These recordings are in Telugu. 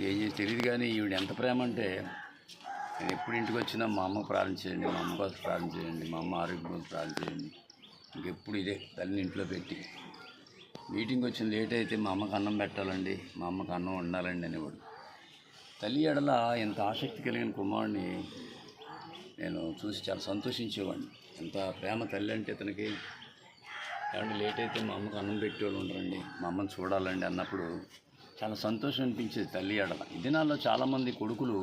ఏం తెలియదు కానీ ఈవిడ ఎంత ప్రేమ అంటే నేను ఎప్పుడు ఇంటికి వచ్చినా మా అమ్మ ప్రార్థన చేయండి మా అమ్మ కోసం ప్రార్థన చేయండి మా అమ్మ ఆరోగ్యం కోసం ప్రార్థన చేయండి. ఇంకెప్పుడు ఇదే తల్లిని ఇంట్లో పెట్టి. మీటింగ్ వచ్చిన లేట్ అయితే మా అమ్మకి అన్నం పెట్టాలండి మా అమ్మకి అన్నం ఉండాలండి అనేవాడు. తల్లి ఎడల ఎంత ఆసక్తి కలిగిన కుమారుడిని నేను చూసి చాలా సంతోషించేవాడిని. ఎంత ప్రేమ తల్లి అంటే ఇతనికి ఏమంటే లేట్ అయితే మా అమ్మకి అన్నం పెట్టేవాళ్ళు ఉండరండి మా అమ్మని చూడాలండి అన్నప్పుడు చాలా సంతోషం అనిపించేది తల్లి ఎడల ఈ దినాల్లో చాలామంది కొడుకులు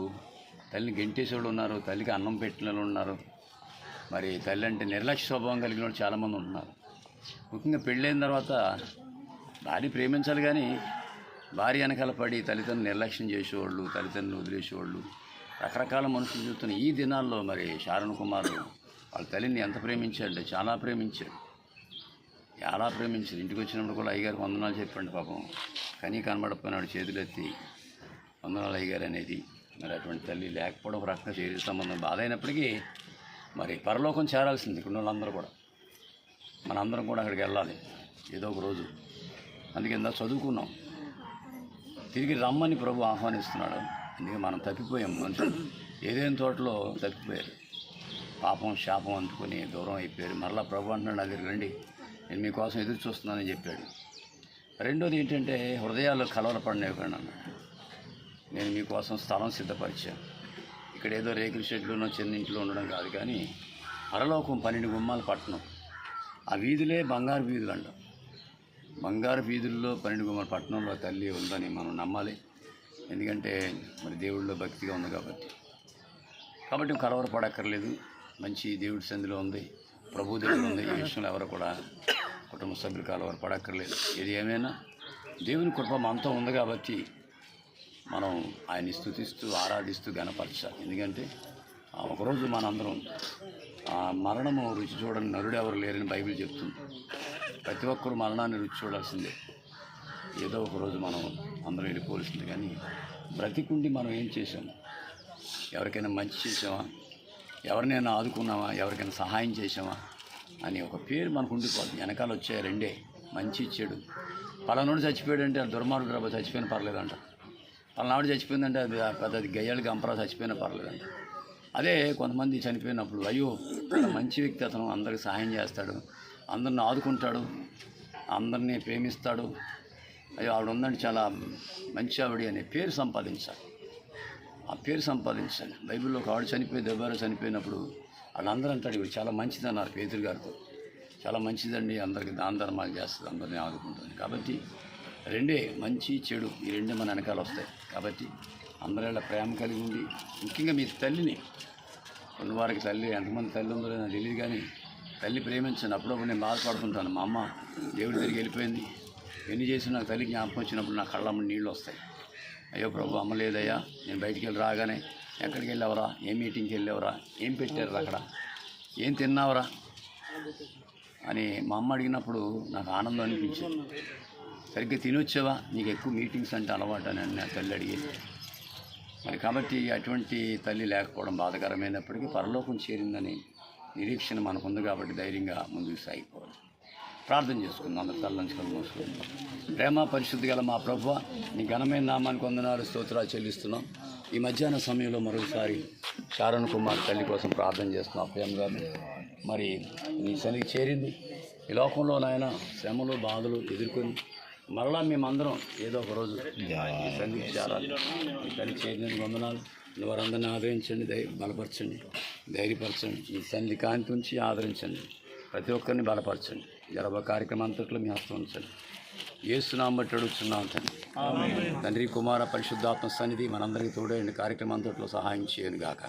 తల్లిని గెంటేసేవాళ్ళు ఉన్నారు తల్లికి అన్నం పెట్టిన వాళ్ళు ఉన్నారు. మరి తల్లి అంటే నిర్లక్ష్య స్వభావం కలిగిన వాళ్ళు చాలామంది ఉంటున్నారు. ముఖ్యంగా పెళ్ళైన తర్వాత భార్య ప్రేమించాలి కానీ భార్య వెనకాల పడి తల్లిదండ్రులు నిర్లక్ష్యం చేసేవాళ్ళు తల్లిదండ్రులు వదిలేసేవాళ్ళు రకరకాల మనుషులు చూస్తున్న ఈ దినాల్లో మరి శారణ్ కుమార్ వాళ్ళ తల్లిని ఎంత ప్రేమించాడు చాలా ప్రేమించాడు. చాలా ప్రేమించాడు ఇంటికి వచ్చినప్పుడు కూడా అయ్యగారు వందనాలు చెప్పండి పాపం. కానీ కనబడపోయినాడు చేతులు ఎత్తి వందనాలు అయ్యగారు అనేది. మరి అటువంటి తల్లి లేకపోవడం ఒక రకంగా శరీర సంబంధం బాధ అయినప్పటికీ మరి పరలోకం చేరాల్సింది ఇక్కడ వాళ్ళందరూ కూడా. మనందరం కూడా అక్కడికి వెళ్ళాలి. ఏదో ఒక రోజు. అందుకే ఇందా చదువుకున్నాం. తిరిగి రమ్మని ప్రభు ఆహ్వానిస్తున్నాడు. అందుకే మనం తప్పిపోయాం మనుషులు. ఏదైనా తోటలో తప్పిపోయారు. పాపం శాపం అందుకొని దూరం అయిపోయారు. మరలా ప్రభు అంటున్నాడు నా దగ్గరికి రండి. నేను మీకోసం ఎదురు చూస్తున్నానని చెప్పాడు. రెండోది ఏంటంటే హృదయాలు కలవరపడినవ్వకండి అన్నాడు నేను మీకోసం స్థలం సిద్ధపరిచాను. ఇక్కడ ఏదో రేకుల షెడ్లోనో చిన్న ఇంట్లో ఉండడం కాదు కానీ పరలోకం పన్నెండు గుమ్మాల పట్టణం. ఆ వీధులే బంగారు వీధులు అంటాం. బంగారు వీధుల్లో పన్నెండు గుమ్మల పట్టణంలో తల్లి ఉందని మనం నమ్మాలి. ఎందుకంటే మరి దేవుళ్ళలో భక్తిగా ఉంది కాబట్టి. కాబట్టి కలవరపడక్కర్లేదు మంచి దేవుడి సంధిలో ఉంది. ప్రభు దేవుడు ఉంది. ఈ విషయంలో ఎవరు కూడా కుటుంబ సభ్యులు కలవరపడక్కర్లేదు ఏది ఏమైనా? దేవుని కృప మనతో ఉంది కాబట్టి మనం ఆయన్ని స్థుతిస్తూ ఆరాధిస్తూ గనపరచాలి ఎందుకంటే ఒకరోజు మనందరం ఆ మరణము రుచి చూడని నరుడెవరు లేరని బైబిల్ చెప్తుంది. ప్రతి ఒక్కరు మరణాన్ని రుచి చూడాల్సిందే. ఏదో ఒకరోజు మనం అందరం వెళ్ళిపోవలసింది కానీ బ్రతికుండి మనం ఏం చేసాము ఎవరికైనా మంచి చేసామా ఎవరినైనా ఆదుకున్నామా ఎవరికైనా సహాయం చేసామా అని ఒక పేరు మనకు ఉండిపోదు వెనకాల వచ్చే రెండే. మంచి చెడు. పలానోడు చచ్చిపోయాడంటే దుర్మార్గుడు రాబో చచ్చిపోయిన పర్లేదంట. పలానాడు చచ్చిపోయిందంటే అది పెద్దది గయ్యాళ్ళు గంపరా చచ్చిపోయినా పర్లేదంట. అదే కొంతమంది చనిపోయినప్పుడు అయ్యో మంచి వ్యక్తి అతను అందరికి సహాయం చేస్తాడు. అందరిని ఆదుకుంటాడు. అందరినీ ప్రేమిస్తాడు. అయ్యో ఆవిడ ఉందంటే చాలా మంచి ఆవిడ అనే పేరు సంపాదించాలి. ఆ పేరు సంపాదించాలి బైబిల్లో ఒక ఆడు చనిపోయి దెబ్బలు చనిపోయినప్పుడు వాళ్ళందరూ అంటాడు ఇవి చాలా మంచిది అన్నారు పేతురు గారితో. చాలా మంచిదండి అందరికి దాన ధర్మాలు చేస్తుంది అందరినీ ఆదుకుంటుంది. కాబట్టి రెండే మంచి చెడు ఈ రెండే మన వెనకాల వస్తాయి. కాబట్టి అందరిలా ప్రేమ కలిగి ఉండి ముఖ్యంగా మీ తల్లిని కొన్ని వారికి తల్లి ఎంతమంది తల్లి ఉందో లేదో నాకు తెలియదు కానీ తల్లి ప్రేమించండి. అప్పుడప్పుడు నేను బాధపడుతుంటాను. మా అమ్మ దేవుడి దగ్గరికి వెళ్ళిపోయింది. ఎన్ని చేసినా నాకు తల్లి జ్ఞాపకం వచ్చినప్పుడు నా కళ్ళమ్మ నీళ్ళు వస్తాయి. అయ్యో ప్రభు అమ్మ లేదయ్యా నేను బయటికి వెళ్ళి రాగానే ఎక్కడికి వెళ్ళావరా ఏ మీటింగ్కి వెళ్ళావరా ఏం పెట్టారు అక్కడ ఏం తిన్నావరా అని మా అమ్మ అడిగినప్పుడు నాకు ఆనందం అనిపించింది. సరిగ్గా తినొచ్చావా? నీకు ఎక్కువ మీటింగ్స్ అంటే అలవాటు అని నా తల్లి అడిగేది. మరి కాబట్టి అటువంటి తల్లి లేకపోవడం బాధకరమైనప్పటికీ పరలోకం చేరిందని నిరీక్షణ మనకుంది కాబట్టి ధైర్యంగా ముందుకు సాగిపోవాలి. ప్రార్థన చేసుకుందాం అందరు తల్లంచుకొని మోసుకుందాం ప్రేమ పరిశుద్ధి గల మా ప్రభు నీ ఘనమైన నామానికి వందనాలు స్తోత్రాలు చెల్లిస్తున్నాం. ఈ మధ్యాహ్న సమయంలో మరొకసారి శారణ్ కుమార్ తల్లి కోసం ప్రార్థన చేస్తున్నాం. ప్రేమ గారు మరి నీ శని చేరింది. ఈ లోకంలో నాయన శ్రమలు బాధలు ఎదుర్కొని మరలా మేమందరం ఏదో ఒక రోజు ఈ సన్నిధికి చేరాలి తల్లి చేరినందుకు వందనాలు. నువ్వు వారందరినీ ఆదరించండి ధై బలపరచండి ధైర్యపరచండి. ఈ సన్నిధి కాంతి ఉంచి ఆదరించండి. ప్రతి ఒక్కరిని బలపరచండి. జరబ కార్యక్రమం అంతట్లో మీ హస్తం ఉంచండి ఏసునాం బట్టి అడుగుతున్నాం తండ్రి. తండ్రి కుమార పరిశుద్ధాత్మ సన్నిధి మనందరికీ తోడైన కార్యక్రమం అంతట్లో సహాయం చేయను గాక.